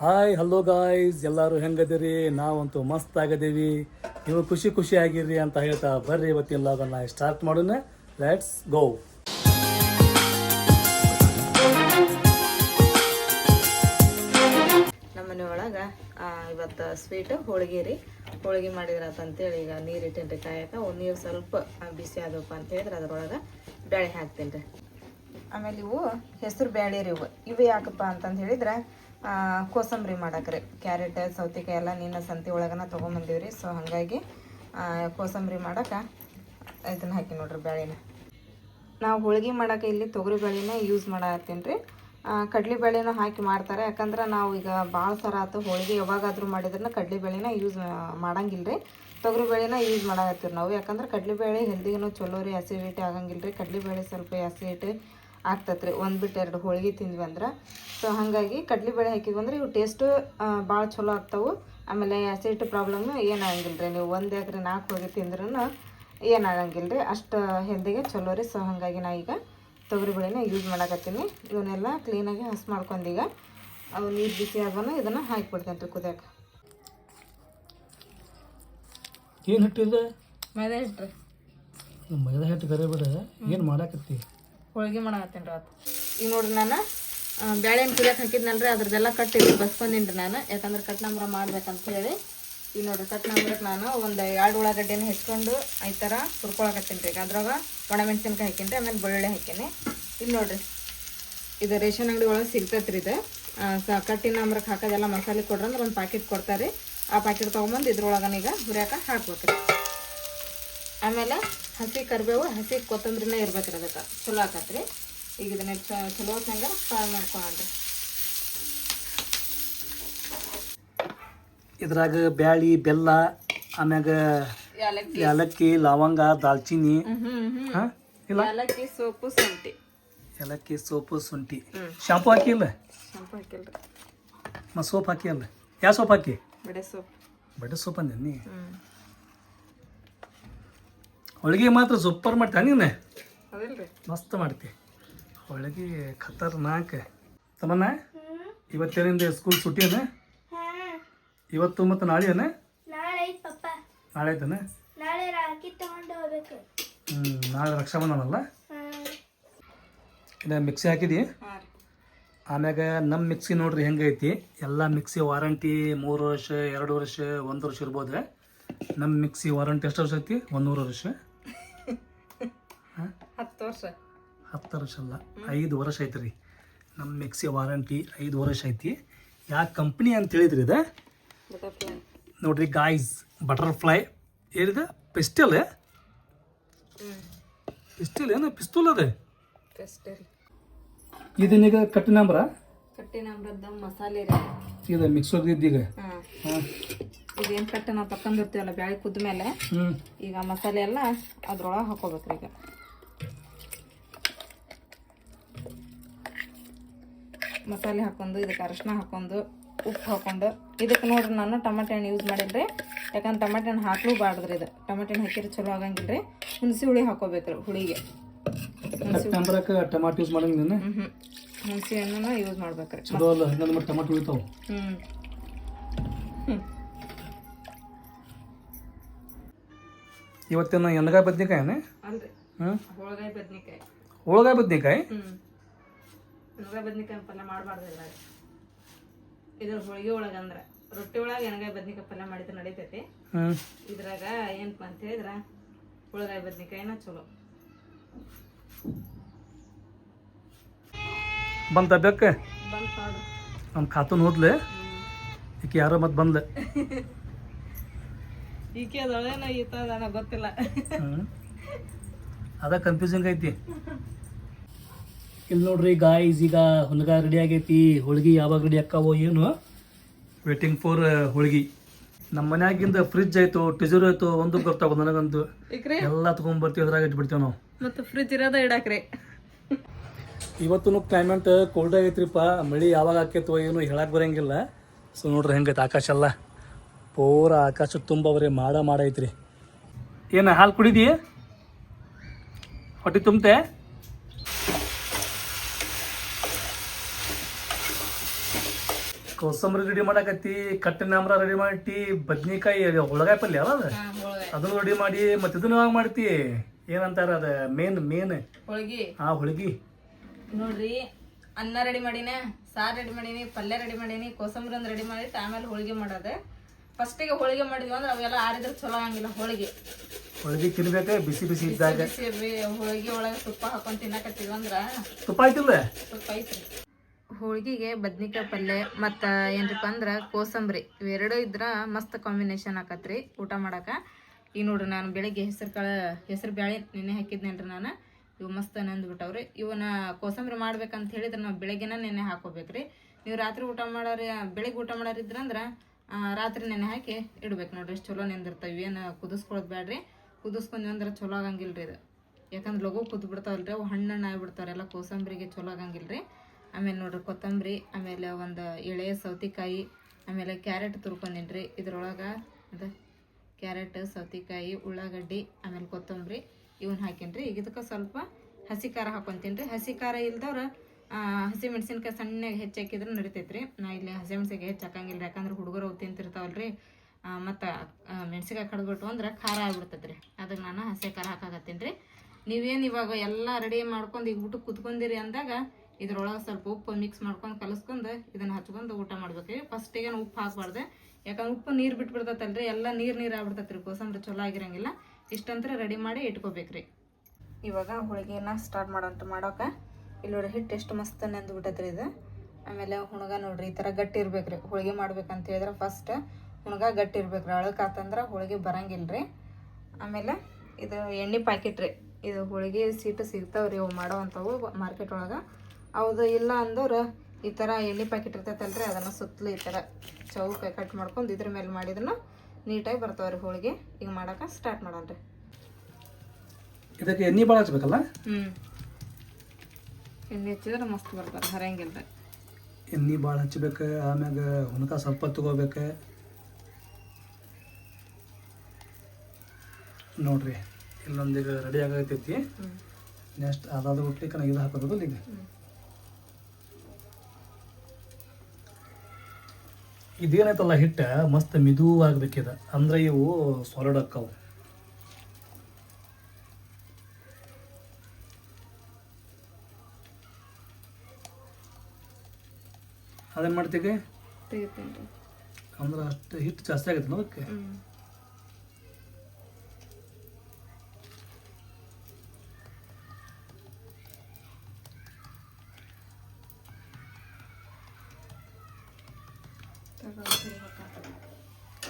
Hi hello guys ಎಲ್ಲರೂ ಹೆಂಗದಿರಿ? ನಾವಂತೂ ಮಸ್ತ್ ಆಗದೀವಿ. ನೀವು ಖುಷಿ ಖುಷಿ ಆಗಿರ್ರಿ ಅಂತ ಹೇಳ್ತಾ ಬರ್ರಿ ಇವತ್ತಿನ ಲಾಗನ್ನ ಸ್ಟಾರ್ಟ್ ಮಾಡೋಣ. ಲೆಟ್ಸ್ ಗೋ ನಮ್ಮ ಮನೆ ಒಳಗೆ ಇವತ್ತು ಸ್ವೀಟ್ ಹೋಳಿಗೆ ರೀ ಹೋಳಿಗೆ ಮಾಡಿದ್ರ ಅಂತೇಳಿ ಈಗ ನೀರು ಇಟ್ಟೇನ್ರಿ ಕಾಯಕ. ನೀರು ಸ್ವಲ್ಪ ಬಿಸಿ ಆದವಪ್ಪ ಅಂತ ಹೇಳಿದ್ರೆ ಅದ್ರೊಳಗೆ ಬೇಳೆ ಹಾಕ್ತೀನಿ ರೀ ಆಮೇಲೆ ಇವು ಹೆಸರು ಬೇಳೆ ರೀ ಇವು. ಇವು ಯಾಕಪ್ಪ ಅಂತಂದು ಹೇಳಿದ್ರೆ ಕೋಸಂಬರಿ ಮಾಡಕ್ರಿ. ಕ್ಯಾರೆಟ್, ಸೌತೆಕಾಯಿ ಎಲ್ಲ ನಿನ್ನ ಸಂತೆ ಒಳಗನ ತೊಗೊಂಬಂದೀವಿ ರೀ ಸೊ ಹಾಗಾಗಿ ಕೋಸಂಬರಿ ಮಾಡಕ್ಕೆ ಇದನ್ನು ಹಾಕಿ ನೋಡ್ರಿ ಬೇಳೆನ ನಾವು ಹೋಳಿಗೆ ಮಾಡೋಕೆ ಇಲ್ಲಿ ತೊಗರಿ ಬೇಳೆನ ಯೂಸ್ ಮಾಡತ್ತೀನಿ ರೀ ಕಡ್ಲಿ ಬೇಳೆನೂ ಹಾಕಿ ಮಾಡ್ತಾರೆ. ಯಾಕಂದ್ರೆ ನಾವು ಈಗ ಭಾಳ ಸರ ಆತು ಹೋಳಿಗೆ ಯಾವಾಗಾದರೂ ಮಾಡಿದ್ರೆ ಕಡ್ಲಿ ಬೇಳೆನ ಯೂಸ್ ಮಾಡಂಗಿಲ್ಲ ರೀ ತೊಗರಿ ಬೇಳೆನ ಯೂಸ್ ಮಾಡಾಕತ್ತೀವಿ ನಾವು. ಯಾಕಂದ್ರೆ ಕಡ್ಲಿ ಬೇಳೆ ಹೆಲ್ದಿಗೂ ಚಲೋ ರೀ ಆ್ಯಸಿಡಿಟಿ ಆಗಂಗಿಲ್ಲ ರೀ ಕಡ್ಲಿ ಬೇಳೆ ಸ್ವಲ್ಪ ಅಸಿಡಿಟಿ ಆಗ್ತೈತೆ ರೀ ಒಂದು ಬಿಟ್ಟು ಎರಡು ಹೋಳಿಗೆ ತಿಂದ್ವಿ ಅಂದ್ರೆ. ಸೊ ಹಾಗಾಗಿ ಕಡ್ಲಿ ಬೇಳೆ ಹಾಕಿದ್ವಿ ಅಂದ್ರೆ ಇವು ಟೇಸ್ಟು ಭಾಳ ಚಲೋ ಆಗ್ತಾವೆ. ಆಮೇಲೆ ಆ್ಯಸಿಡ್ ಪ್ರಾಬ್ಲಮ್ ಏನಾಗಂಗಿಲ್ಲ ರೀ ನೀವು ಒಂದು ಎಕರೆ ನಾಲ್ಕು ಹೋಳಿಗೆ ತಿಂದ್ರೂ ಏನಾಗಂಗಿಲ್ಲ ರೀ ಅಷ್ಟು ಹೆಲ್ದಿಗೆ ಚಲೋ ರೀ. ಸೊ ಹಾಗಾಗಿ ನಾ ಈಗ ತೊಗರಿ ಬೇಳೆನ ಯೂಸ್ ಮಾಡಕತ್ತೀನಿ. ಇವನ್ನೆಲ್ಲ ಕ್ಲೀನಾಗಿ ಹಸ್ ಮಾಡ್ಕೊಂಡೀಗ ಅವು ನೀರು ಬಿಸಿ ಆಗೋಣ ಇದನ್ನು ಹಾಕಿಬಿಡ್ತೇನೆ ರೀ ಕುದಿಯಕ್ಕೆ ಏನು ಹಿಟ್ಟಿದೆ? ಮೈದಾ ಹಿಟ್ಟು ಮೈದಾ ಹಿಟ್ಟು ಕರಿಬೇಡ. ಏನು ಮಾಡಾಕತ್ತಿ? ಹೋಳಿಗೆ ಮಾಡಕತ್ತೀನಿ ರೀ ಅವತ್ತು ಈಗ ನೋಡ್ರಿ ನಾನು ಬ್ಯಾಳೆನ ಕುದಿಯಕ್ಕೆ ರೀ ಅದ್ರದ್ದೆಲ್ಲ ಕಟ್ ಇಲ್ಲಿ ಬಸ್ಕೊಂಡಿನಿ ರೀ ನಾನು. ಯಾಕಂದ್ರೆ ಕಟ್ ನಂಬ್ರ ಮಾಡ್ಬೇಕಂತ ಹೇಳಿ. ಈಗ ನೋಡ್ರಿ ಕಟ್ ನಂಬರಕ್ಕೆ ನಾನು ಒಂದು ಎರಡು ಉಳ್ಳಾಗಡ್ಡೆನ ಹೆಚ್ಕೊಂಡು ಈ ಥರ ಹುರ್ಕೊಳಕತ್ತೀನಿ ರೀ. ಈಗ ಅದ್ರಾಗ ಒಣಮೆಣ್ಸಿನ್ಕಾಯಿ ಹಾಕೀನಿ ರೀ ಆಮೇಲೆ ಬೆಳ್ಳುಳ್ಳಿ ಹಾಕೀನಿ. ಇಲ್ಲಿ ನೋಡ್ರಿ, ಇದು ರೇಷನ್ ಅಂಗಡಿ ಒಳಗೆ ಸಿಗ್ತೈತೆ ರೀ ಇದು ಸ ಕಟ್ಟಿನ ನಂಬರಕ್ಕೆ ಹಾಕೋದೆಲ್ಲ ಮಸಾಲೆ ಕೊಡ್ರಿ ಅಂದ್ರೆ ಒಂದು ಪ್ಯಾಕೆಟ್ ಕೊಡ್ತಾರೆ. ಆ ಪ್ಯಾಕೆಟ್ ತೊಗೊಂಬಂದು ಇದ್ರೊಳಗನೀಗ ಹುರಿಯಾಕ ಹಾಕ್ಬೇಕು ರೀ ಆಮೇಲೆ ಹಸಿ ಕರಿಬೇವು ಹಸಿ ಕೊತ್ತಂಬರಿನೇ ಇರ್ಬೇಕ್ರಿ ಅದಕ್ಕೆ. ಚಲೋ ಆಕತ್ರಿ. ಈಗ ಇದನ್ನ ಚಲೋ ಹಂಗ ಫ್ರೈ ಮಾಡ್ಕೊಂಡ್ರಿ ಇದ್ರಾಗ ಬ್ಯಾಳಿ ಬೆಲ್ಲ ಆಮ್ಯಾಗ ಯಾಲಕ್ಕಿ. ಏಲಕ್ಕಿ ಲವಂಗ ದಾಲ್ಚಿನ್ನಿ. ಇಲ್ಲ? ಏಲಕ್ಕಿ ಸೋಪು ಶುಂಠಿ. ಏಲಕ್ಕಿ ಸೋಪು ಶುಂಠಿ. ಶಾಂಪು ಹಾಕಿಲ್ಲ? ಶಾಂಪು ಹಾಕಿಲ್ರಿ. ಮತ್ತು ಸೋಪ್ ಹಾಕಿಲ್ಲ ಯಾವ ಸೋಪ್ ಹಾಕಿ? ಬಡ ಸೋಪ್. ಬಡ ಸೋಪ್ ಅಂದೆ ನೀ? ಹ್ಞೂ ಹೋಳಿಗೆ ಮಾತ್ರ ಸೂಪರ್ ಮಾಡ್ತಾ ನೀನು? ಮಸ್ತ್ ಮಾಡ್ತಿ ಹೋಳಿಗೆ ಖತರ್ನಾಕ್. ತಮ್ಮನ್ನ ಇವತ್ತೇನಿಂದ ಸ್ಕೂಲ್ ಸುಟ್ಟಿ ಅದ? ಇವತ್ತು ಮತ್ತು ನಾಳೆ ಅನ್ನ ನಾಳೆ ಐತನ? ಹ್ಞೂ ನಾಳೆ ರಕ್ಷಾಬಂಧನಲ್ಲ? ಹ್ಮ್. ಇನ್ನು ಮಿಕ್ಸಿ ಹಾಕಿದಿ ಆಮ್ಯಾಗ ನಮ್ಮ ಮಿಕ್ಸಿ ನೋಡ್ರಿ ಹೆಂಗೈತಿ ಎಲ್ಲ ಮಿಕ್ಸಿ ವಾರಂಟಿ ಮೂರು ವರ್ಷ ಎರಡು ವರ್ಷ ಒಂದು ವರ್ಷ ಇರ್ಬೋದು? ನಮ್ಮ ಮಿಕ್ಸಿ ವಾರಂಟಿ ಎಷ್ಟು ವರ್ಷ ಐತಿ? ಒಂದೂರು ವರ್ಷ. ಹತ್ತು ವರ್ಷ. ಹತ್ತು ವರ್ಷ ಅಲ್ಲ ಐದು ವರ್ಷ ಐತ್ರಿ ನಮ್ಮ ಮಿಕ್ಸಿ ವಾರಂಟಿ ಐದು ವರ್ಷ ಐತಿ ಯಾವ ಕಂಪ್ನಿ ಅಂತ ಹೇಳಿದ್ರಿ ಇದು? ನೋಡ್ರಿ ಗಾಯ್ಸ್ ಬಟರ್ಫ್ಲೈ ಹೇಳಿದ ಪಿಸ್ಟಲ್ ಪಿಸ್ಟಲ್ ಏನು? ಪಿಸ್ತೂಲ್ ಅದ? ರೀ. ಇದನ್ನೀಗ ಕಟ್ಟಿ ನಂಬರ ಕಟ್ಟಿನ ಅಮ್ರದ್ದ ಮಸಾಲೆ ರೀ. ಇದು ಮಿಕ್ಸ್ ಹೋಗಿದ್ದೀಗ ಇದೇನು ಕಟ್ಟು ನಾವು ತಕೊಂಡಿರ್ತೀವಲ್ಲ ಬ್ಯಾಳೆ ಕುದ್ದ ಮೇಲೆ? ಹ್ಞೂ ಈಗ ಮಸಾಲೆ ಎಲ್ಲ ಅದ್ರೊಳಗೆ ಹಾಕೋಬೇಕ್ರಿ ಈಗ ಮಸಾಲೆ ಹಾಕೊಂಡು ಇದಕ್ಕೆ ಅರಶಿನ ಹಾಕೊಂಡು ಉಪ್ಪು ಹಾಕೊಂಡು. ಇದಕ್ಕೆ ನೋಡ್ರಿ ನಾನು ಟಮಾಟೆ ಹಣ್ಣು ಯೂಸ್ ಮಾಡಿದ್ರಿ ಯಾಕಂದ್ರೆ ಟಮಾಟೆ ಹಣ್ಣು ಹಾಕ್ಲೂ ಬಾರ್ದ್ರಿ ಇದು. ಟಮಾಟೆ ಹಣ್ಣು ಹಾಕಿದ್ರೆ ಚಲೋ ಆಗಂಗಿಲ್ಲ ರೀ ಹುಣಸಿ ಹುಳಿ ಹಾಕೋಬೇಕ್ರಿ ಹುಳಿಗೆ. ಟಮಾಟೆ ಯೂಸ್ ಮಾಡಂಗ ನೀನು ಹ್ಞೂ ಹ್ಞೂ ಹುಣಸಿ ಹಣ್ಣನ್ನ ಯೂಸ್ ಮಾಡ್ಬೇಕ್ರಿ. ಚಲೋ ಅಲ್ಲ ಹಂಗಂದ್ರೆ ಟಮಾಟೊ ಉಳಿತಾವ. ಹ್ಞೂ ಇವತ್ತಿನ ಎಣ್ಗಾಯಿ ಅಲ್ರಿ. ಹ್ಞೂ ಹೋಳಗಾಯಿ ಬದ್ನಿಕಾಯಿ. ಹೋಳ್ಗಾಯಿ ಬದ್ನಿಕಾಯಿ? ಎಣ್ಗಾಯಿ ಬದ್ನಿಕಾಯಿ ಪಲ್ಯ ಮಾಡಬಾರ್ದಿಲ್ಲ ಇದ್ರ ಹೋಳಿಗೆ ಒಳಗೆ ಅಂದ್ರೆ. ರೊಟ್ಟಿ ಒಳಗೆ ಎಣ್ಗಾಯಿ ಬದ್ನಿಕಾಯಿ ಪಲ್ಯ ಮಾಡಿದ್ರೆ ನಡೀತೈತಿ. ಇದ್ರಾಗ ಏನಪ್ಪ ಅಂತ ಹೇಳಿದ್ರ ಹುಳಗಾಯಿ ಬದ್ನಿಕಾಯಿನ ಚಲೋ. ಬಂತ ಬೆಕ್ಕ ನಮ್ಮ ಖಾತನ್ ಹೋದ್ಲೆ ಈಕೆ ಯಾರೋ ಮತ್ತೆ ಬಂದ್ಲೆ. ಈಕೆ ಅದೊಳೇನ ಈತ ಗೊತ್ತಿಲ್ಲ. ಅದ ಕನ್ಫ್ಯೂಸಿಂಗ್ ಐತಿ. ಇಲ್ಲಿ ನೋಡ್ರಿ ಗಾಯ್ಸ್ ಈಗ ಹುಲ್ಗ ರೆಡಿ ಆಗೈತಿ. ಹೋಳ್ಗಿ ಯಾವಾಗ ರೆಡಿ ಆಕ್ಕಾವೋ ಏನು? ವೇಟಿಂಗ್ ಫಾರ್ ಹೋಳ್ಗಿ. ನಮ್ಮ ಮನ್ಯಾಗಿಂದ ಫ್ರಿಜ್ ಆಯ್ತು ಟಿಜರ್ ಆಯ್ತು ಒಂದು ಬರ್ತಾವ ನನಗಂತೂ. ಎಲ್ಲ ತೊಗೊಂಡ್ಬರ್ತೀವಿ ಅದ್ರಾಗ ಇಟ್ಬಿಡ್ತೇವೆ ನಾವು. ಮತ್ತು ಫ್ರಿಜ್ ಇರೋದ ಇಡಾಕ್ರಿ. ಇವತ್ತು ಕ್ಲೈಮೇಟ್ ಕೋಲ್ಡ್ ಆಗೈತ್ರಿಪ್ಪ. ಮಳಿ ಯಾವಾಗ ಆಕೈತೋ ಏನು ಹೇಳಕ್ ಬರಂಗಿಲ್ಲ. ಸೊ ನೋಡ್ರಿ ಹೆಂಗೈತೆ ಆಕಾಶ ಎಲ್ಲ. ಪೂರ ಆಕಾಶ ತುಂಬ ಬರೀ ಮಾಡ ಮಾಡ ಐತ್ರಿ. ಏನು ಹಾಲು ಕುಡಿದಿ? ಹೊಟ್ಟೆ ತುಂಬತೆ ಕೋಸಂಬರಿ ರೆಡಿ ಮಾಡಾಕತ್ತಿ ಕಟ್ಟಿನ ಆಮ್ರ ರೆಡಿ ಮಾಡಿ ಬದ್ನಿಕಾಯಿ ಹುಳಗಾಯಿ ಪಲ್ಯ ಅಲ್ಲ ಅದು? ಅದನ್ನು ರೆಡಿ ಮಾಡಿ ಮತ್ತೆ ಇದನ್ನ ಯಾವಾಗ ಮಾಡ್ತಿ? ಏನಂತಾರ ಅದ? ಮೇನ್ ಮೇನ್ ಹೋಳಿಗೆ. ಆ ಹೋಳಿಗೆ. ನೋಡ್ರಿ ಅನ್ನ ರೆಡಿ ಮಾಡೀನಿ ಸಾರು ರೆಡಿ ಮಾಡೀನಿ ಪಲ್ಯ ರೆಡಿ ಮಾಡೀನಿ ಕೋಸಂಬರಿ ಒಂದು ರೆಡಿ ಮಾಡಿ ಆಮೇಲೆ ಹೋಳಿಗೆ ಮಾಡೋದು. ಫಸ್ಟಿಗೆ ಹೋಳಿಗೆ ಮಾಡಿದ್ವಿ ಅಂದ್ರೆ ಅವೆಲ್ಲ ಆರಿದ್ರೆ ಚಲೋ ಆಗಂಗಿಲ್ಲ ಹೋಳಿಗೆ. ಹೋಳಿಗೆ ತಿನ್ಬೇಕೆ ಬಿಸಿ ಬಿಸಿ ಇದ್ದಾಗ. ಹೋಳಿಗೆ ಒಳಗೆ ತುಪ್ಪ ಹಾಕೊಂಡು ತಿನ್ನಕತ್ತಿದ್ವಿ ಅಂದ್ರೆ. ತುಪ್ಪ ಆಯ್ತಿಲ್ಲ ತುಪ್ಪ ಐತ್ರಿ. ಹೋಳಿಗೆಗೆ ಬದ್ನಿಕಾಯಿ ಪಲ್ಯ ಮತ್ತು ಏನಪ್ಪ ಅಂದ್ರೆ ಕೋಸಂಬರಿ. ಇವೆರಡು ಇದ್ರ ಮಸ್ತ್ ಕಾಂಬಿನೇಷನ್ ಆಕತ್ರಿ ಊಟ ಮಾಡಾಕ. ಈ ನೋಡ್ರಿ ನಾನು ಬೆಳಿಗ್ಗೆ ಹೆಸರು ಕಾಳು, ಹೆಸರು ಬ್ಯಾಳೆ ನೆನೆ ಹಾಕಿದ್ನೇನ್ರಿ ನಾನು. ಇವು ಮಸ್ತ್ ನಂದ್ಬಿಟ್ಟವ್ರಿ ಇವನ್ನ ಕೋಸಂಬರಿ ಮಾಡ್ಬೇಕಂತ ಹೇಳಿದ್ರೆ ನಾವು ಬೆಳಗ್ಗೆನ ನೆನೆ ಹಾಕೋಬೇಕ್ರಿ. ನೀವು ರಾತ್ರಿ ಊಟ ಮಾಡೋರಿ ಬೆಳಿಗ್ಗೆ ಊಟ ಮಾಡೋರಿದ್ರಂದ್ರೆ ರಾತ್ರಿ ನೆನೆ ಹಾಕಿ ಇಡ್ಬೇಕು ನೋಡ್ರಿ. ಎಷ್ಟು ಚಲೋ ನೆಂದಿರ್ತಾವೆ. ಏನು ಕುದಿಸ್ಕೊಳ್ಳೋದು ಬೇಡ್ರಿ ಕುದಿಸ್ಕೊಂಡ್ವಿ ಅಂದ್ರೆ ಚಲೋ ಆಗಂಗಿಲ್ರಿ ಇದು. ಯಾಕಂದ್ರೆ ಲಘು ಕುದ್ದು ಬಿಡ್ತಾವಲ್ರಿ ಅವು, ಹಣ್ಣು ಹಣ್ಣು ಆಗಿಬಿಡ್ತಾವ್ರೆಲ್ಲ ಕೋಸಂಬರಿಗೆ ಚಲೋ ಆಗಂಗಿಲ್ರಿ. ಆಮೇಲೆ ನೋಡ್ರಿ ಕೊತ್ತಂಬರಿ, ಆಮೇಲೆ ಒಂದು ಎಳೆ, ಸೌತೆಕಾಯಿ, ಆಮೇಲೆ ಕ್ಯಾರೆಟ್ ತುರ್ಕೊಂಡಿನ್ರಿ. ಇದ್ರೊಳಗೆ ಅದು ಕ್ಯಾರೆಟ್, ಸೌತೆಕಾಯಿ, ಉಳ್ಳಾಗಡ್ಡಿ, ಆಮೇಲೆ ಕೊತ್ತಂಬರಿ ಇವನ್ನ ರೀ ಈಗ ಇದಕ್ಕೆ ಸ್ವಲ್ಪ ಹಸಿ ಖಾರ ಹಾಕೊಂತೀನಿ ರೀ ಹಸಿ ಖಾರ ಇಲ್ದವ್ರು ಹಸಿ ಮೆಣಸಿನ್ಕಾಯಿ ಸಣ್ಣಗೆ ಹೆಚ್ಚು ಹಾಕಿದ್ರೆ ರೀ ನಾ ಇಲ್ಲಿ ಹಸಿ ಮೆಣಸಿಗೆ ಹೆಚ್ಚು ಹಾಕಂಗಿಲ್ಲ ಯಾಕಂದ್ರೆ ಹುಡುಗರು ತಿಂತಿರ್ತಾವಲ್ರಿ. ಮತ್ತು ಮೆಣಸಿನ್ಕಾಯಿ ಕಡ್ಬಿಟ್ಟು ಅಂದ್ರೆ ಖಾರ ಆಗ್ಬಿಡ್ತೈತೆ ರೀ ಅದಕ್ಕೆ ನಾನು ಹಸಿ ಖಾರ ಹಾಕಾಕತ್ತೀನಿ ರೀ ನೀವೇನು ಇವಾಗ ಎಲ್ಲ ರೆಡಿ ಮಾಡ್ಕೊಂಡು ಈಗ ಊಟಕ್ಕೆ ಕುತ್ಕೊಂಡಿರಿ ಅಂದಾಗ ಇದ್ರೊಳಗೆ ಸ್ವಲ್ಪ ಉಪ್ಪು ಮಿಕ್ಸ್ ಮಾಡ್ಕೊಂಡು ಕಲಸ್ಕೊಂಡು ಇದನ್ನ ಹಚ್ಕೊಂಡು ಊಟ ಮಾಡ್ಬೇಕ್ರಿ ಫಸ್ಟಿಗೆ ಉಪ್ಪು ಹಾಕಬಾರ್ದೆ. ಯಾಕಂದ್ರೆ ಉಪ್ಪು ನೀರು ಬಿಟ್ಬಿಡ್ತೈತಲ್ರಿ, ಎಲ್ಲ ನೀರು ನೀರು ಆಗ್ಬಿಡ್ತೈತ್ರಿ, ಕೋಸಂಬರಿ ಚಲೋ ಆಗಿರಂಗಿಲ್ಲ. ಇಷ್ಟಂತ್ರ ರೆಡಿ ಮಾಡಿ ಇಟ್ಕೋಬೇಕ್ರಿ. ಇವಾಗ ಹೋಳಿಗೆನ ಸ್ಟಾರ್ಟ್ ಮಾಡೋಂತ ಮಾಡೋಕೆ. ಇಲ್ಲಿ ನೋಡ್ರಿ ಹಿಟ್ಟು ಎಷ್ಟು ಮಸ್ತ್ ನೆಂದು ಬಿಟ್ಟೈತ್ರಿ ಇದು. ಆಮೇಲೆ ಹುಣಗ ನೋಡ್ರಿ, ಈ ಥರ ಗಟ್ಟಿ ಇರ್ಬೇಕ್ರಿ. ಹೋಳಿಗೆ ಮಾಡ್ಬೇಕಂತ ಹೇಳಿದ್ರೆ ಫಸ್ಟ್ ಹುಣಗ ಗಟ್ಟಿ ಇರ್ಬೇಕ್ರಿ. ಅಳಕಾತಂದ್ರೆ ಹೋಳಿಗೆ ಬರಂಗಿಲ್ರಿ. ಆಮೇಲೆ ಇದು ಎಣ್ಣೆ ಪ್ಯಾಕೆಟ್ ರೀ. ಇದು ಹೋಳಿಗೆ ಸೀಟು ಸಿಗ್ತಾವ್ರಿ ಅವು ಮಾಡೋ ಅಂಥವು ಮಾರ್ಕೆಟ್ ಒಳಗೆ. ಹೌದು ಇಲ್ಲ ಅಂದವ್ರು ಈ ಥರ ಎಣ್ಣೆ ಪ್ಯಾಕೆಟ್ ಇರ್ತೈತಲ್ರಿ ಅದನ್ನು ಸುತ್ತಲೂ ಈ ಥರ ಚೌಕ ಕಟ್ ಮಾಡ್ಕೊಂಡು ಇದ್ರ ಮೇಲೆ ಮಾಡಿದ್ರು ನೀಟಾಗಿ ಬರ್ತಾವ್ರಿ ಹೋಳಿಗೆ. ಈಗ ಮಾಡೋಕೆ ಸ್ಟಾರ್ಟ್ ಮಾಡೋಣ್ರಿ. ಇದಕ್ಕೆ ಎಣ್ಣೆ ಭಾಳ ಹಚ್ಬೇಕಲ್ಲ? ಹ್ಞೂ ಎಣ್ಣೆ ಹಚ್ಚಿದ್ರೆ ಮಸ್ತ್ ಬರ್ತಾರೆ ಹರಂಗಿಲ್ಲ ಎಣ್ಣೆ ಭಾಳ ಹಚ್ಬೇಕು ಆಮ್ಯಾಗ ಹುಣಕ ಸ್ವಲ್ಪ ತಗೋಬೇಕು. ನೋಡ್ರಿ ಇಲ್ಲೊಂದೀಗ ರೆಡಿ ಆಗತೈತಿ. ನೆಕ್ಸ್ಟ್ ಅದಾದ ಹುಟ್ಲಿಕ್ಕೆ ನಾನು ಇದು ಹಾಕೋದು ಈಗ. ಇದೇನೈತಲ್ಲ ಹಿಟ್ಟ? ಮಸ್ತ್ ಮಿದು ಆಗ್ಬೇಕಿದೆ. ಅಂದ್ರೆ ಇವು ಸಾಲಿಡ್ ಅಕ್ಕವು ಅದೇನು ಮಾಡ್ತೀವಿ ಅಂದ್ರೆ ಅಷ್ಟು ಹಿಟ್ಟು ಜಾಸ್ತಿ ಆಗುತ್ತೆ ಅದಕ್ಕೆ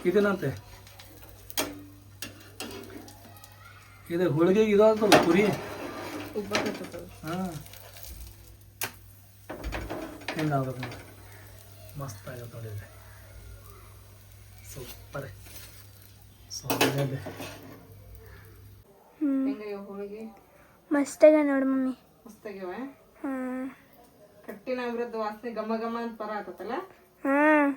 ಇದೇನಂತೆ? ಇದು ಹೋಳಿಗೆ ಇದಾಗ್ತಲ್ಲ ಪುರಿ ಉಬ್ಬಕತ್ತದ ಹಾಂ. ಹೆಂಗಾಗ್ಬೇಕು ನೋಡಿ ಮಸ್ತ್ ಆಗತ್ತೆ ನೋಡಿದ್ರೆ. ಇದು ಸೂಪರ್ ಮಸ್ತಾಗ ನೋಡು ಮಮ್ಮಿ. ಮಸ್ತಾಗ್ಯಾವ ಹಾಂ ಕಟ್ಟಿನ ಅವಿರದ್ದು ವಾಸನೆ ಘಮ ಘಮ ಅಂತ ಪರ ಆತತ್ತಲ್ಲ ಹಾಂ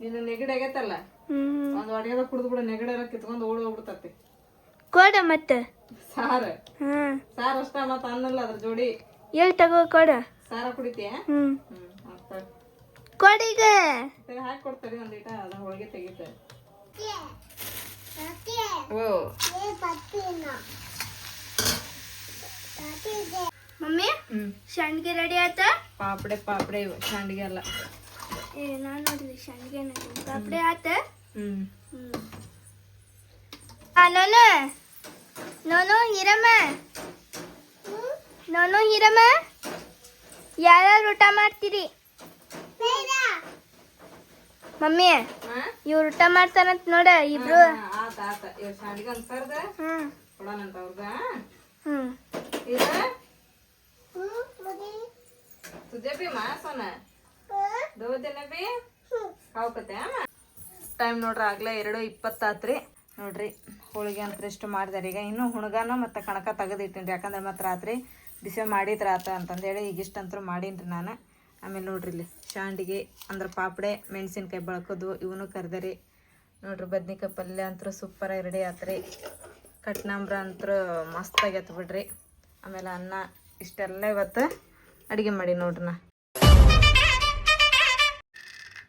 ನೀನು ನೆಗಡಿ ಆಗೈತಲ್ಲ? ಹ್ಞೂ ಒಂದು ಅಡಿಗೆದ ಕುಡಿದು ಬಿಡ ನೆಗಡಿ ಎಲ್ಲ ಕಿತ್ಕೊಂಡು ಓಡಿ ಹೋಗ್ಬಿಡ್ತತಿ ಕೊಡ ಮತ್ತೆ. ಸಾರ. ಹಾಂ. ಸಾರು ಅಷ್ಟ ಮತ್ತ ಅನ್ನಲ್ಲ ಅದ್ರ ಜೋಡಿ. ಎಲ್ಲಿ ತಗೋ ಕೊಡ. ಸಾರ ಕುಡಿತೀಯ? ಹ್ಞೂ ಹ್ಮ್ ಕೊಡೀಗ ಹಾಕಿ ಕೊಡ್ತಾರೆ ಒಂದೀಟ ಅದ ಹೋಳಿಗೆ ತೆಗಿತಾರೆ ಓ. ಮಮ್ಮಿ ಸಂಡಿಗೆ ರೆಡಿ ಆಯ್ತಾ? ಪಾಪಡೆ ಪಾಪಡೆ ಇವು ಸಂಡಿಗೆ ಎಲ್ಲ ಹ್ಞೂ ಹಾಂ ನೋನು. ನೋನು ಹೀರಮ್ಮ. ನೋನು ಹೀರಮ್ಮ. ಯಾರ್ಯಾರು ಊಟ ಮಾಡ್ತೀರಿ? ಮಮ್ಮಿ ಹಾ? ಇವ್ರು ಊಟ ಮಾಡ್ತಾರಂತ ನೋಡ ಇಬ್ರು. ಹ್ಮ್. ಟೈಮ್ ನೋಡ್ರಿ ಆಗ್ಲೇ ಎರಡು ಇಪ್ಪತ್ತಾತ್ರಿ. ನೋಡ್ರಿ, ಹೋಳಿಗೆ ಅಂತ ಇಷ್ಟು ಮಾಡಿದಾರೆ. ಈಗ ಇನ್ನು ಹುಣಗಾನ ಮತ್ತು ಕಣಕ ತೆಗೆದಿಟ್ಟಿನಿ ಯಾಕಂದ್ರೆ ಮತ್ತೆ ರಾತ್ರಿ ಬಿಸಿ ಮಾಡಿದ್ರೆ ಆತ ಅಂತಂದೇಳಿ ಈಗ ಅಂತೂ ಮಾಡೀನಿ ರೀ ನಾನು. ಆಮೇಲೆ ನೋಡ್ರಿ ಇಲ್ಲಿ, ಶಾಂಡಿಗೆ ಅಂದ್ರೆ ಪಾಪಡೆ, ಮೆಣಸಿನ್ಕಾಯಿ ಬಳಕೋದು ಇವನು ಕರೆದರಿ. ನೋಡ್ರಿ, ಬದ್ನಿಕಾಯಿ ಪಲ್ಯ ಅಂತೂ ಸೂಪರಾಗಿ ರೆಡಿ ಆತ್ರಿ. ಕಟ್ನಾಂಬ್ರ ಅಂತೂ ಮಸ್ತಾಗಿ ಬಿಡ್ರಿ ಆಮೇಲೆ ಅನ್ನ ಇಷ್ಟೆಲ್ಲ ಇವತ್ತು ಅಡುಗೆ ಮಾಡಿ ನೋಡ್ರಿ ನಾ.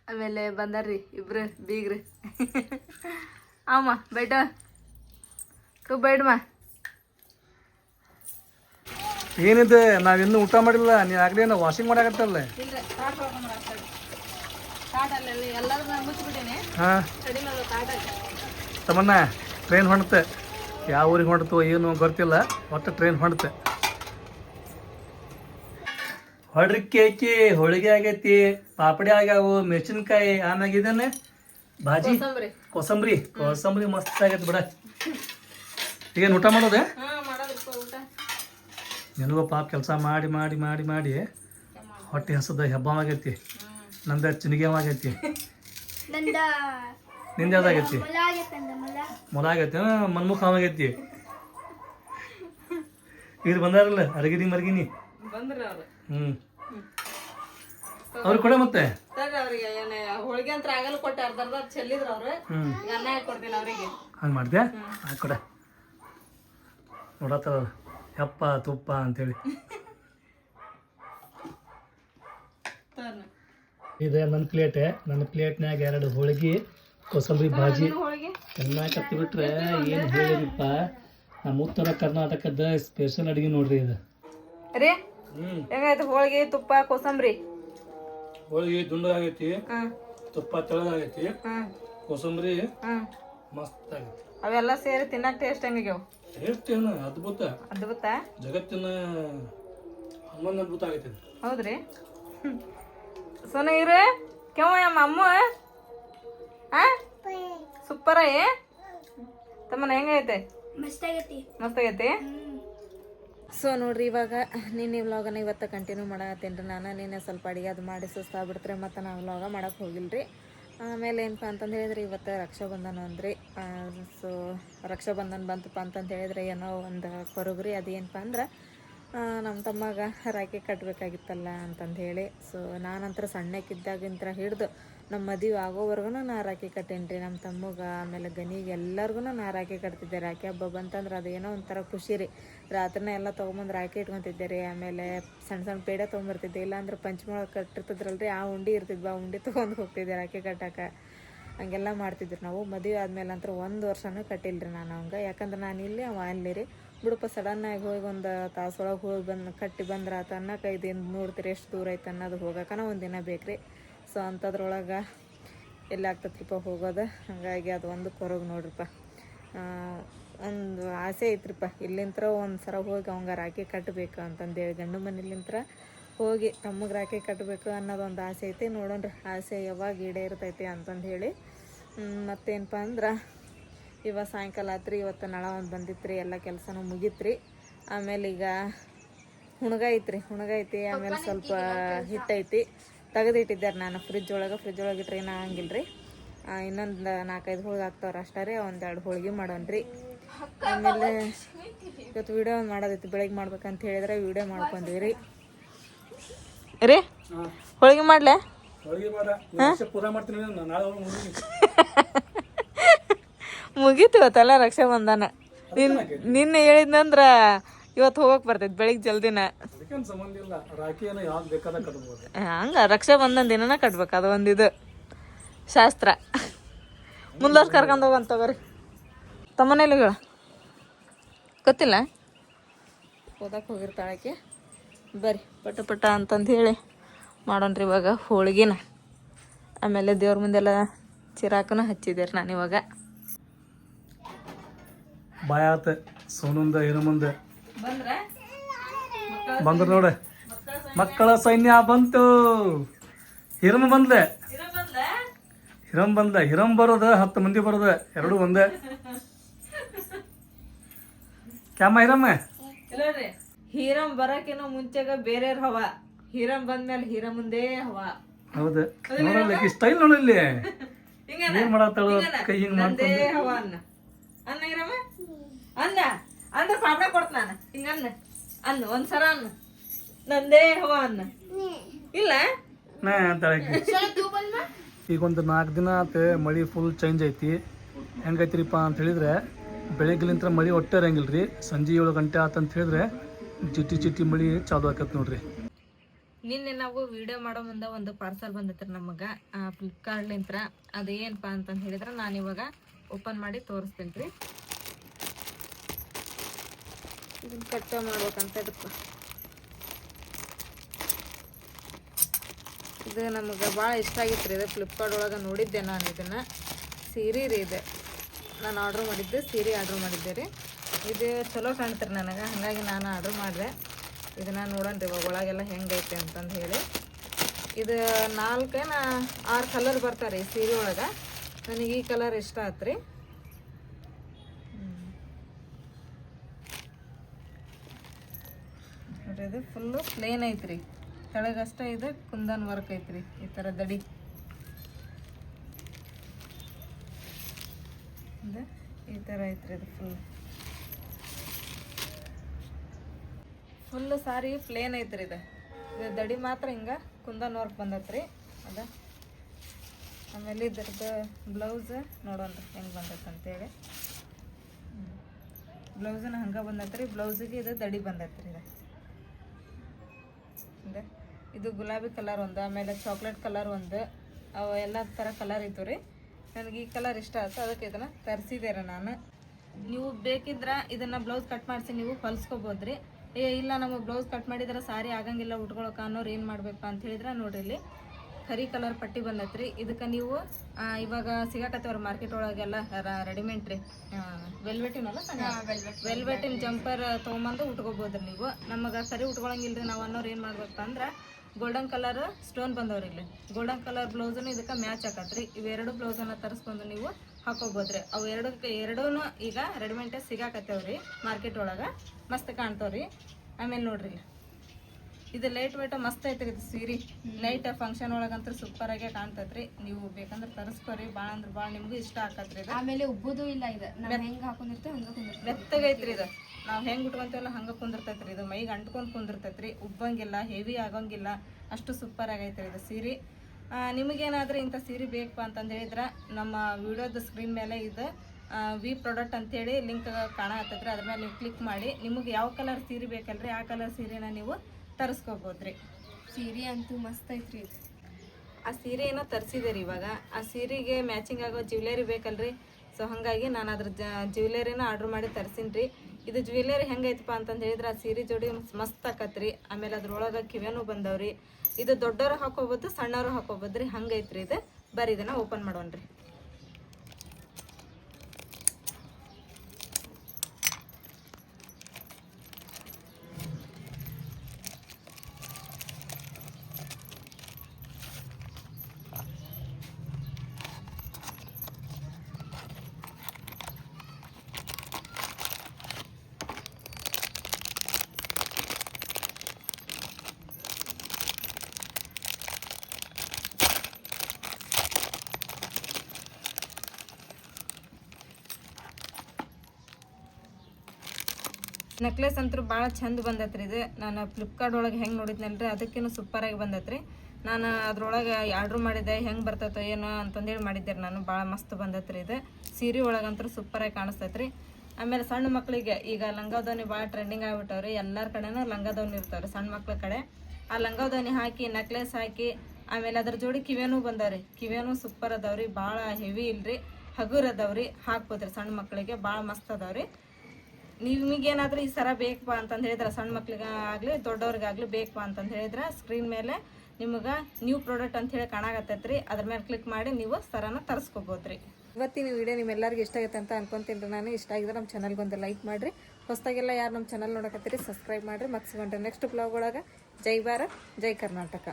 ಆಮೇಲೆ ಬಂದಾರ್ರಿ ಇಬ್ರು ಬೀಗ್ರಿ. ಅಮ್ಮ ಬೈಟ ತು ಬೇಡಮ್ಮ ಏನಿದೆ ನಾವಿನ್ನೂ ಊಟ ಮಾಡಿಲ್ಲ ನೀವು ಆಗಲೇ ನಾವು ವಾಷಿಂಗ್ ಮಾಡಾಕತ್ತಲ್ಲ? ಹಾಂ. ತಮ್ಮನ್ನ ಟ್ರೈನ್ ಹೊಂಡುತ್ತೆ ಯಾವ ಊರಿಗೆ ಹೊಂಡ್ತು ಏನು ಗೊತ್ತಿಲ್ಲ ಒಟ್ಟು ಟ್ರೈನ್ ಹೊಂಡುತ್ತೆ ಹೊಡ್ರಿ ಕೇಕಿ ಹೋಳಿಗೆ ಆಗೈತಿ ಪಾಪಡಿ ಆಗ್ಯಾವು ಮೆಣಸಿನ್ಕಾಯಿ ಆಮ್ಯಾಗ ಬಾಜಿ ಭಾಜಿ? ಕೋಸಂಬರಿ. ಕೋಸಂಬರಿ? ಮಸ್ತ್ ಆಗೈತಿ ಬಿಡ. ಈಗ ಊಟ ಮಾಡೋದೆ? ಹಾ ಮಾಡೋದ್ರಪ್ಪ ಊಟ. ನಿನಗೂ ಪಾಪ ಕೆಲಸ ಮಾಡಿ ಮಾಡಿ ಮಾಡಿ ಮಾಡಿ ಹೊಟ್ಟೆ ಹಸದ ಹೆಬ್ಬವಾಗೈತಿ ನಂದ ಚಿನಿಗೆವಾಗೈತಿ ನಂದ ನಿಂದ ಯಾವ್ದಾಗೈತಿ ಮೊಲ ಆಗೈತಿ ಮನ್ಮುಖ ಮೊಲ. ಆಗೈತಿ ಮನ್ಮುಖವಾಗೈತಿ ಇವ್ರು ಬಂದಾರಲ್ಲ ಅರಗಿನಿ ಮರಗಿನಿ ಬಂದ್ರ ಹ್ಮ್. ಅವ್ರು ಕೂಡ ಮತ್ತೆ. ಹಂಗ ಅವ್ರಿಗೆ ಏನ ಹೋಳಿಗೆ ಅಂತ ಆಗಲ್ಲ ಕೊಟ್ಟೆ ಅರ್ಧ ಅರ್ಧ ಚೆಲ್ಲಿದ್ರು ಅವ್ರು. ಈಗ ಅನ್ನ ಹಾಕೊಡ್ತೀನಿ ಅವ್ರಿಗೆ. ಹಂಗೆ ಮಾಡಿದೆ ಆ ಕೊಡ. ನೋಡತ್ತಾರ ಯಪ್ಪ ತುಪ್ಪ ಅಂತೇಳಿ. ಇದು ನನ್ನ ಪ್ಲೇಟೆ ನನ್ನ ಪ್ಲೇಟ್ನಾಗ ಎರಡು ಹೋಳಿಗೆ ಕೋಸಂಬರಿ ಭಾಜಿ. ಹೋಳಿಗೆ? ಚೆನ್ನಾಗಿ ಕತ್ತಿ ಬಿಟ್ರೆ ಏನು ಹೇಳಿರಿಪ್ಪ ನಮ್ಮ ಉತ್ತರ ಕರ್ನಾಟಕದ ಸ್ಪೆಷಲ್ ಅಡುಗೆ ನೋಡ್ರಿ ಇದು. ಹೆಂಗಾಯ್ತು ಹೋಳಿಗೆ ತುಪ್ಪ ಕೋಸಂಬರಿ? ಹೋಳಿಗೆ ದುಂಡಾಗೈತಿ ಆಗೈತಿ ತುಪ್ಪ ತೆಳಗಾಗೈತಿ ಕೋಸಂಬರಿ ಮಸ್ತ್ ಆಗೈತಿ ಅವೆಲ್ಲ ಸೇರಿ ತಿನ್ನಕ್ ಟೇಸ್ಟ್ ಹೆಂಗಿಗ್ಯಾವ ಟೇಸ್ಟ್ ಏನು ಅದ್ಭುತ. ಅದ್ಭುತ? ಜಗತ್ತಿನ ಹನ್ನೊಂದು ಅದ್ಭುತ ಆಗೈತಿ. ಹೌದ್ರಿ? ಸೋನ ಇರು ಕೆವ ನಮ್ಮ ಅಮ್ಮ ಆ ಸೂಪರ್ ಏ? ತಮ್ಮನ ಹೆಂಗೈತೆ? ಮಸ್ತ್ ಆಗೈತಿ ಮಸ್ತ್ ಆಗೈತಿ ಸೊ ನೋಡ್ರಿ, ಇವಾಗ ನಿನ್ನೆ ವ್ಲಾಗನ್ನ ಇವತ್ತು ಕಂಟಿನ್ಯೂ ಮಾಡತ್ತೀನಿ ರೀ ನಾನು. ನಿನ್ನೆ ಸ್ವಲ್ಪ ಅಡುಗೆ ಅದು ಮಾಡಿ ಸುಸ್ತಾಗ್ಬಿಡ್ತ್ರಿ, ಮತ್ತು ನಾವು ವ್ಲಾಗ ಮಾಡಕ್ಕೆ ಹೋಗಿಲ್ರಿ. ಆಮೇಲೆ ಏನಪ್ಪ ಅಂತಂದು ಹೇಳಿದ್ರೆ ಇವತ್ತು ರಕ್ಷಾಬಂಧನ ಅಂದ್ರಿ. ಸೊ ರಕ್ಷಾಬಂಧನ ಬಂತಪ್ಪ ಅಂತಂದು ಹೇಳಿದ್ರೆ ಏನೋ ಒಂದು ಕೊರಗ್ರಿ ಅದೇನಪ್ಪ ಅಂದ್ರೆ ನಮ್ಮ ತಮ್ಮಗ ರಾಕಿ ಕಟ್ಟಬೇಕಾಗಿತ್ತಲ್ಲ ಅಂತಂದು ಹೇಳಿ. ಸೊ ನಾನಂತರ ಸಣ್ಣಕ್ಕಿದ್ದಾಗಿಂತ ಹಿಡ್ದು ನಮ್ಮ ಮದುವೆ ಆಗೋವರೆಗೂ ನಾನು ರಾಖಿ ಕಟ್ಟೇನಿ ರೀ ನಮ್ಮ ತಮ್ಮಗ, ಆಮೇಲೆ ಗನಿಗೆ ಎಲ್ಲರಿಗೂ ನಾನು ರಾಖಿ ಕಟ್ತಿದ್ದೆ ರಾಖಿ ಹಬ್ಬ ಬಂತಂದ್ರೆ ಅದೇನೋ ಒಂಥರ ಖುಷಿ ರೀ ರಾತ್ರಿನ ಎಲ್ಲ ತೊಗೊಂಬಂದು ರಾಖಿ ಇಟ್ಕೊತಿದ್ದೆ ರೀ ಆಮೇಲೆ ಸಣ್ಣ ಸಣ್ಣ ಪೇಡೆ ತೊಗೊಂಬರ್ತಿದ್ದೆ. ಇಲ್ಲಾಂದ್ರೆ ಪಂಚಮೊಳ ಕಟ್ಟಿರ್ತದ್ರಲ್ಲ ರೀ ಆ ಉಂಡಿ ಇರ್ತಿದ್ವಿ, ಆ ಉಂಡಿ ತೊಗೊಂಡು ಹೋಗ್ತಿದ್ದೆ ರಾಖಿ ಕಟ್ಟಕ್ಕೆ ಹಂಗೆಲ್ಲ ಮಾಡ್ತಿದ್ರು ನಾವು. ಮದುವೆ ಆದಮೇಲೆ ಅಂತ ಒಂದು ವರ್ಷನೂ ರೀ ನಾನು ಅವಂಗೆ ಯಾಕಂದ್ರೆ ನಾನು ಇಲ್ಲಿ ಅವ, ಅಲ್ಲಿ ರೀ. ಬಿಡಪ್ಪ ಸಡನ್ನಾಗಿ ಹೋಗಿ ಒಂದು ತಾಸೊಳಗೆ ಹೋಗಿ ಬಂದು, ಕಟ್ಟಿ ಬಂದ್ರೆ ಆತ ಅನ್ನಕ್ಕೆ ಐದಿಂದ ನೋಡ್ತೀರಿ ಎಷ್ಟು ದೂರ ಐತೆ ಅನ್ನೋದು ಹೋಗಕ್ಕನ ಒಂದು ದಿನ ಬೇಕು ರೀ ಸೊ ಅಂಥದ್ರೊಳಗೆ ಎಲ್ಲಿ ಆಗ್ತೈತ್ರಿಪ್ಪ ಹೋಗೋದು? ಹಾಗಾಗಿ ಅದು ಒಂದು ಕೊರಗು ನೋಡ್ರಿಪ್ಪ. ಒಂದು ಆಸೆ ಐತ್ರಿಪ್ಪ. ಇಲ್ಲಿಂತ್ರ ಒಂದು ಸರ ಹೋಗಿ ಅವಂಗೆ ರಾಖಿ ಕಟ್ಟಬೇಕು ಅಂತಂದೇಳಿ ಗಂಡು ಮನೇಲಿಂತ್ರ ಹೋಗಿ ತಮ್ಮಗೆ ರಾಕೆ ಕಟ್ಟಬೇಕು ಅನ್ನೋದೊಂದು ಆಸೆ ಐತಿ. ನೋಡೋಣ್ರಿ, ಆಸೆ ಯಾವಾಗ ಈಡೇರ್ತೈತಿ ಅಂತಂದು ಹೇಳಿ ಮತ್ತೇನಪ್ಪ ಅಂದ್ರೆ ಇವಾಗ ಸಾಯಂಕಾಲ ಆತ್ರಿ, ಇವತ್ತು ನಳ ಒಂದು ಬಂದಿತ್ರಿ, ಎಲ್ಲ ಕೆಲಸನೂ ಮುಗೀತ್ರಿ. ಆಮೇಲೆ ಈಗ ಹುಣಗ ಐತ್ರಿ ಹುಣಗ ಆಮೇಲೆ ಸ್ವಲ್ಪ ಹಿಟ್ಟೈತಿ ತೆಗೆದಿಟ್ಟಿದ್ದಾರೆ ನಾನು ಫ್ರಿಜ್ ಒಳಗೆ. ಫ್ರಿಜ್ ಒಳಗೆ ಇಟ್ರೆ ಏನೂ ಆಗಂಗಿಲ್ಲ ರೀ ಇನ್ನೊಂದು ನಾಲ್ಕೈದು ಹೋಳಿಗೆ ಆಗ್ತಾವ್ರ ಅಷ್ಟೇ ರೀ ಒಂದೆರಡು ಹೋಳಿಗೆ ರೀ ಆಮೇಲೆ ಇವತ್ತು ವಿಡಿಯೋ ಒಂದು ಮಾಡೋದಿತ್ತು ಬೆಳಗ್ಗೆ ಮಾಡ್ಬೇಕಂತ ಹೇಳಿದ್ರೆ ವಿಡಿಯೋ ಮಾಡ್ಕೊಂಡ್ವಿ ರೀ? ರೀ ಹೋಳಿಗೆ ಮಾಡಲೆ? ಮುಗೀತು ಇವತ್ತಲ್ಲ ರಕ್ಷಾಬಂಧನ. ನಿನ್ ನಿನ್ನೆ ಹೇಳಿದ್ನಂದ್ರ ಇವತ್ತು ಹೋಗಕ್ ಬರ್ತೈತಿ ಬೆಳಿಗ್ಗೆ ಜಲ್ದಿನ. ಅದಕ್ಕೇನು ಸಂಬಂಧ ಇಲ್ಲ. ರಾಖಿಯನ್ನು ಯಾವಾಗ ಬೇಕಾದಾಗ ಕಟ್ಬೋದು. ಹಂಗ ರಕ್ಷಾಬಂಧನ ದಿನನ ಕಟ್ಬೇಕು. ಅದು ಒಂದಿದು ಶಾಸ್ತ್ರ. ಮುಂದರ್ಸ್ ಕರ್ಕೊಂಡು ಹೋಗಂತ ತಗೋರಿ. ತಮ್ಮನೇಲಿ ಹೇಳ ಗೊತ್ತಿಲ್ಲ? ಓದಕ್ಕೆ ಹೋಗಿರ್ತಾಳಕ್ಕೆ ಬರ್ರಿ. ಪಟ ಪಟ ಅಂತಂದು ಹೇಳಿ ಮಾಡೋಣ್ರಿ ಇವಾಗ ಹೋಳಿಗೆನ. ಆಮೇಲೆ ದೇವ್ರ ಮುಂದೆಲ್ಲ ಚಿರಾಕನ ಹಚ್ಚಿದ್ದೀರಿ ನಾನು ಇವಾಗ. ಬಾಯಾತ ಸೋನುಂದ ಮುಂದೆ ಬಂದ್ರೆ? ಬಂದ್ರು ನೋಡ. ಮಕ್ಕಳ ಸೈನ್ಯ ಬಂತು. ಹಿರಮ್ ಬಂದ್ಲೆ. ಹಿರಮ್ ಬಂದ ಹಿರಮ್ ಬರೋದ ಹತ್ತು ಮಂದಿ ಬರೋದ ಎರಡು ಒಂದೇ. ಕ್ಯಾಮ ಹಿರಮ್ಮ ಹೀರಮ್ ಹೀರಂ ಬರಕಿನ ಮುಂಚೆಗ ಬೇರೆ ಹವ. ಹೀರಮ್ ಬಂದ್ಮೇಲೆ ಹೀರಮಂದೇ ಹವ. ಹೌದು. ನೋಡಲ್ಲ ಈ ಸ್ಟೈಲ್ ನೋಡಲ್ಲಿ ಹಿಂಗನ? ಏನ್ ಮಾಡತ್ತಾಳು? ಕೈ ಹಿಂಗ್ ನಂದೇ ಹವ ಅನ್ನ. ಅನ್ನ ಹೀರಮ್ಮ ಅನ್ನ. ಅಂದ್ರೆ ಪಾಪಡ ಕೊಡ್ತ ನಾನು. ಹಿಂಗ ಅನ್ನ ಅನ್ನ ಒಂದ್ಸರ ಅನ್ನ. ನಂದೇ ಹವ ಅನ್ನ. ಇಲ್ಲ? ನಾ ಅಂತಾಳೆ ಆಕಿ. ಈಗ ಒಂದು ನಾಲ್ಕು ದಿನ ಆತ ಮಳಿ ಫುಲ್ ಚೇಂಜ್ ಐತಿ. ಹೆಂಗೈತಿರಿಪ್ಪ ಅಂತ ಹೇಳಿದ್ರೆ ಬೆಳಗ್ಗೆಲಿಂತ ಮಳಿ ಒಟ್ಟೆ ಇರಂಗಿಲ್ಲ ರೀ ಸಂಜೆ ಏಳು ಗಂಟೆ ಆತಂತ ಹೇಳಿದ್ರೆ ಚಿಟ್ಟಿ ಚಿಟ್ಟಿ ಮಳಿ ಚಾಲು ಆಕತ್ ನೋಡ್ರಿ. ನಿನ್ನೆ ನಾವು ವಿಡಿಯೋ ಮಾಡೋ ಮುಂದೆ ಒಂದು ಪಾರ್ಸಲ್ ಬಂದೈತ್ರಿ ನಮಗೆ. ಫ್ಲಿಪ್ಕಾರ್ಟ್ಲಿಂತ್ರ ಅದು ಅದೇನಪ್ಪ ಅಂತಂದು ಹೇಳಿದ್ರೆ ನಾನು ಇವಾಗ ಓಪನ್ ಮಾಡಿ ತೋರಿಸ್ತೀನಿ ರೀ ಇದನ್ನ ಕಟ್ ಮಾಡ್ಬೇಕಂತ ಅದಕ್ಕೆ ಇದು ನಮಗೆ ಭಾಳ ಇಷ್ಟ ಆಗಿತ್ತು ರೀ ಇದು ಫ್ಲಿಪ್ಕಾರ್ಟ್ ಒಳಗೆ ನೋಡಿದ್ದೆ ನಾನು ಇದನ್ನು. ಸೀರೆ ರೀ ಇದೆ. ನಾನು ಆರ್ಡ್ರ್ ಮಾಡಿದ್ದೆ, ಸೀರೆ ಆರ್ಡ್ರ್ ಮಾಡಿದ್ದೆ ರೀ. ಇದು ಚಲೋ ಕಾಣ್ತೀರಿ ನನಗೆ, ಹಾಗಾಗಿ ನಾನು ಆರ್ಡ್ರ್ ಮಾಡಿದೆ. ಇದನ್ನು ನೋಡೋಣ ರೀ ಒಳಗೆಲ್ಲ ಹೆಂಗೈತೆ ಅಂತಂದು ಹೇಳಿ. ಇದು ನಾಲ್ಕೇನ ಆರು ಕಲರ್ ಬರ್ತಾರೆ ಸೀರೆ ಒಳಗೆ. ನನಗೆ ಈ ಕಲರ್ ಇಷ್ಟ ಆಯ್ತು ರೀ ನೋಡ್ರಿ, ಇದು ಫುಲ್ಲು ಪ್ಲೇನ್ ಐತ್ರಿ. ಕೆಳಗಷ್ಟೇ ಇದು ಕುಂದನ್ ವರ್ಕ್ ಐತ್ರಿ, ಈ ಥರ ದಡಿ ಈ ಥರ ಐತ್ರಿ ಇದು ಫುಲ್ ಫುಲ್ ಸಾರಿ ಪ್ಲೇನ್ ಐತ್ರಿ ಇದು. ಇದು ದಡಿ ಮಾತ್ರ ಹಿಂಗೆ ಕುಂದನ್ ವರ್ಕ್ ಬಂದೈತ್ರಿ. ಅದ. ಆಮೇಲೆ ಇದ್ರದ್ದು ಬ್ಲೌಸ್ ನೋಡೋಣ ಹೆಂಗೆ ಬಂದೈತೆ ಅಂತೇಳಿ ಬ್ಲೌಸನ್ನ ಹಂಗೆ ಬಂದೈತ್ರಿ ಬ್ಲೌಸಿಗೆ ಇದು ದಡಿ ಬಂದೈತ್ರಿ ಇದು. ಇದೆ. ಇದು ಗುಲಾಬಿ ಕಲರ್ ಒಂದು, ಆಮೇಲೆ ಚಾಕ್ಲೇಟ್ ಕಲರ್ ಒಂದು. ಅವು ಎಲ್ಲ ಥರ ಕಲರ್ ಇತ್ತು ರೀ. ನನಗೆ ಈ ಕಲರ್ ಇಷ್ಟ ಆಯ್ತು, ಅದಕ್ಕೆ ಇದನ್ನು ತರಿಸಿದೆ ರೀ ನಾನು. ನೀವು ಬೇಕಿದ್ರೆ ಇದನ್ನು ಬ್ಲೌಸ್ ಕಟ್ ಮಾಡಿಸಿ ನೀವು ಹೊಲ್ಸ್ಕೊಬೋದ್ರಿ ಏ, ಇಲ್ಲ, ನಮಗೆ ಬ್ಲೌಸ್ ಕಟ್ ಮಾಡಿದ್ರೆ ಸಾರಿ ಆಗಂಗಿಲ್ಲ ಉಟ್ಕೊಳಕ್ಕೆ ಅನ್ನೋರು ಏನು ಮಾಡಬೇಕು ಅಂತ ಹೇಳಿದ್ರೆ ನೋಡಿರಿ. ಕರಿ ಕಲರ್ ಪಟ್ಟಿ ಬಂದೈತ್ರಿ ಇದಕ್ಕೆ ನೀವು ಇವಾಗ ಸಿಗಾಕತ್ತವ್ರ ಮಾರ್ಕೆಟ್ ಒಳಗೆಲ್ಲ ರೆಡಿಮೇಡ್ ರೀ. ವೆಲ್ವೆಟಿನಲ್ಲ ವೆಲ್ವೆಟಿನ್ ಜಂಪರ್ ತೊಗೊಂಬಂದು ಉಟ್ಕೋಬೋದ್ರಿ ನೀವು. ನಮಗೆ ಸರಿ ಉಟ್ಕೊಳಂಗಿಲ್ರಿ ನಾವು ಅನ್ನೋರು ಏನು ಮಾಡ್ಬೇಕು ಅಂದ್ರೆ ಗೋಲ್ಡನ್ ಕಲರ್ ಸ್ಟೋನ್ ಬಂದವ್ರಿ ಇಲ್ಲಿ. ಗೋಲ್ಡನ್ ಕಲರ್ ಬ್ಲೌಸನ್ನು ಇದಕ್ಕೆ ಮ್ಯಾಚ್ ಹಾಕತ್ರಿ ಇವೆರಡು ಬ್ಲೌಸನ್ನು ತರಿಸ್ಕೊಂಡು ನೀವು ಹಾಕೋಬೋದ್ರಿ. ಅವು ಎರಡು ಎರಡೂ ಈಗ ರೆಡಿಮೇಡ್ ಸಿಗಾಕತ್ತೇವ್ರಿ ಮಾರ್ಕೆಟ್ ಒಳಗೆ. ಮಸ್ತ್ ಕಾಣ್ತಾವ್ರಿ. ಆಮೇಲೆ ನೋಡ್ರಿ. ಇದು ಲೈಟ್ ವೇಟ್ ಮಸ್ತ್ ಐತ್ರಿ ಇದು ಸೀರೆ. ಲೈಟ್ ಫಂಕ್ಷನ್ ಒಳಗಂತೂ ಸೂಪರ್ ಆಗಿ ಕಾಣ್ತೈತ್ರಿ. ನೀವು ಬೇಕಂದ್ರೆ ತರಿಸ್ಕೊರಿ. ಭಾಳ ಅಂದ್ರೆ ಭಾಳ ನಿಮ್ಗೂ ಇಷ್ಟ ಆಕತ್ರಿ ಇದು. ಆಮೇಲೆ ಉಬ್ಬುದು ಇಲ್ಲ ಇದು ನಾವ್ ಹೆಂಗ್ ಹಾಕೊಂಡಿರ್ತೇವೆ ಹಂಗ ಕುಂದಿರ್ತೇವೆ. ಮೆತ್ತಗೈತ್ರಿ ಇದು. ನಾವು ಹೆಂಗ್ ಉಟ್ಕೊಂತೇವಲ್ಲ ಹಂಗ ಕುಂದಿರ್ತೈತ್ರಿ ಇದು. ಮೈಗೆ ಅಂಟ್ಕೊಂಡ್ ಕುಂದಿರ್ತೈತ್ರಿ. ಉಬ್ಬಂಗಿಲ್ಲ ಹೆವಿ ಆಗೋಂಗಿಲ್ಲ. ಅಷ್ಟು ಸೂಪರ್ ಆಗೈತ್ರಿ ಇದು ಸೀರೆ. ನಿಮಗೇನಾದ್ರೂ ಇಂಥ ಸೀರೆ ಬೇಕು ಅಂತಂದು ಹೇಳಿದ್ರೆ ನಮ್ಮ ವಿಡಿಯೋದ ಸ್ಕ್ರೀನ್ ಮೇಲೆ ಇದು ವಿ ಪ್ರಾಡಕ್ಟ್ ಅಂತೇಳಿ ಲಿಂಕ್ ಕಾಣತ್ತೈತ್ರಿ ಅದ್ರ ಮೇಲೆ ನೀವು ಕ್ಲಿಕ್ ಮಾಡಿ. ನಿಮಗೆ ಯಾವ ಕಲರ್ ಸೀರೆ ಬೇಕಲ್ರಿ ಆ ಕಲರ್ ಸೀರೆನ ನೀವು ತರಿಸ್ಕೋಬೋದ್ರಿ. ಸೀರೆ ಅಂತೂ ಮಸ್ತ್ ಐತ್ರಿ ಆ ಸೀರೆ ಏನೋ ತರಿಸಿದೆ ರೀ ಇವಾಗ. ಆ ಸೀರೆಗೆ ಮ್ಯಾಚಿಂಗ್ ಆಗೋ ಜ್ಯುವೆಲರಿ ಬೇಕಲ್ರಿ? ಸೊ ಹಾಗಾಗಿ ನಾನು ಅದ್ರ ಜ್ಯುವೆಲರಿನ ಆರ್ಡ್ರ್ ಮಾಡಿ ತರ್ಸೀನಿ ರೀ ಇದು ಜ್ಯುವೆಲರಿ ಹೆಂಗೈತಪ್ಪ ಅಂತಂದು ಹೇಳಿದ್ರೆ ಆ ಸೀರೆ ಜೋಡಿ ಮಸ್ತ್ ಆಕತ್ರಿ. ಆಮೇಲೆ ಅದ್ರೊಳಗೆ ಕಿವ್ಯಾನು ಬಂದವ್ರಿ. ಇದು ದೊಡ್ಡವರು ಹಾಕೋಬೋದು ಸಣ್ಣವರು ಹಾಕೋಬೋದ್ರಿ. ಹಂಗೈತ್ರಿ ಇದು. ಬರೀ ಇದನ್ನ ಓಪನ್ ಮಾಡೋಣ್ರಿ. ನೆಕ್ಲೆಸ್ ಅಂತೂ ಭಾಳ ಚಂದ ಬಂದತ್ರಿ ಇದು. ನಾನು ಫ್ಲಿಪ್ಕಾರ್ಟ್ ಒಳಗೆ ಹೆಂಗೆ ನೋಡಿದ್ನಲ್ರಿ ಸೂಪರ್ ಸೂಪರಾಗಿ ಬಂದತ್ರಿ. ನಾನು ಅದ್ರೊಳಗೆ ಆರ್ಡ್ರ್ ಮಾಡಿದ್ದೆ, ಹೆಂಗೆ ಬರ್ತೈತೋ ಏನೋ ಅಂತಂದೇಳಿ ಮಾಡಿದ್ದೆ ನಾನು. ಭಾಳ ಮಸ್ತ್ ಬಂದತ್ರಿ ಇದು. ಸೀರೆ ಒಳಗಂತೂ ಸೂಪರಾಗಿ ಕಾಣಿಸ್ತೈತ್ರಿ. ಆಮೇಲೆ ಸಣ್ಣ ಮಕ್ಕಳಿಗೆ ಈಗ ಲಂಗಾದೋನಿ ಭಾಳ ಟ್ರೆಂಡಿಂಗ್ ಆಗಿಬಿಟ್ಟವ್ರಿ. ಎಲ್ಲರ ಕಡೆನೂ ಲಂಗಾದೋನಿ ಇರ್ತಾವ್ರಿ ಸಣ್ಣ ಮಕ್ಳ ಕಡೆ. ಆ ಲಂಗಾದೋನಿ ಹಾಕಿ ನೆಕ್ಲೆಸ್ ಹಾಕಿ, ಆಮೇಲೆ ಅದ್ರ ಜೋಡಿ ಕಿವೇನೂ ಬಂದವ್ರಿ. ಕಿವೇನೂ ಸೂಪರ್ ಅದಾವ್ರಿ, ಭಾಳ ಹೆವಿ ಇಲ್ರಿ. ಹಗುರ್ ಅದಾವ್ರಿ. ಹಾಕ್ಬೋದ್ರಿ ಸಣ್ಣ ಮಕ್ಕಳಿಗೆ ಭಾಳ ಮಸ್ತ್ ಅದಾವ್ರಿ. ನಿಮಗೇನಾದ್ರೂ ಈ ಸರ ಬೇಕಪ್ಪ ಅಂತಂದು ಹೇಳಿದ್ರೆ ಸಣ್ಣ ಮಕ್ಳಿಗಾಗಲಿ, ದೊಡ್ಡವ್ರಿಗಾಗಲಿ ಬೇಕಪ್ಪ ಅಂತಂದು ಹೇಳಿದ್ರೆ ಸ್ಕ್ರೀನ್ ಮೇಲೆ ನಿಮಗೆ ನ್ಯೂ ಪ್ರಾಡಕ್ಟ್ ಅಂತ ಹೇಳಿ ಕಾಣಾಗತ್ತೈತ್ರಿ ಅದ್ರ ಮೇಲೆ ಕ್ಲಿಕ್ ಮಾಡಿ ನೀವು ಸರನ ತರಿಸ್ಕೋಬೋದ್ರಿ. ಇವತ್ತಿನ ವಿಡಿಯೋ ನಿಮ್ಮೆಲ್ಲರಿಗೂ ಇಷ್ಟ ಆಗುತ್ತೆ ಅಂತ ಅನ್ಕೊಂತೀನಿ ರೀ ನಾನು. ಇಷ್ಟ ಆಗಿದ್ರೆ ನಮ್ಮ ಚಾನಲ್ಗೆ ಒಂದು ಲೈಕ್ ಮಾಡಿರಿ. ಹೊಸದಾಗೆಲ್ಲ ಯಾರು ನಮ್ಮ ಚಾನಲ್ ನೋಡಕತ್ತೀರಿ ಸಬ್ಸ್ಕ್ರೈಬ್ ಮಾಡಿರಿ. ಮತ್ತೆ ಸಿಗೋಣ್ರಿ ನೆಕ್ಸ್ಟ್ ಬ್ಲಾಗ್ ಒಳಗೆ. ಜೈ ಭಾರತ್, ಜೈ ಕರ್ನಾಟಕ.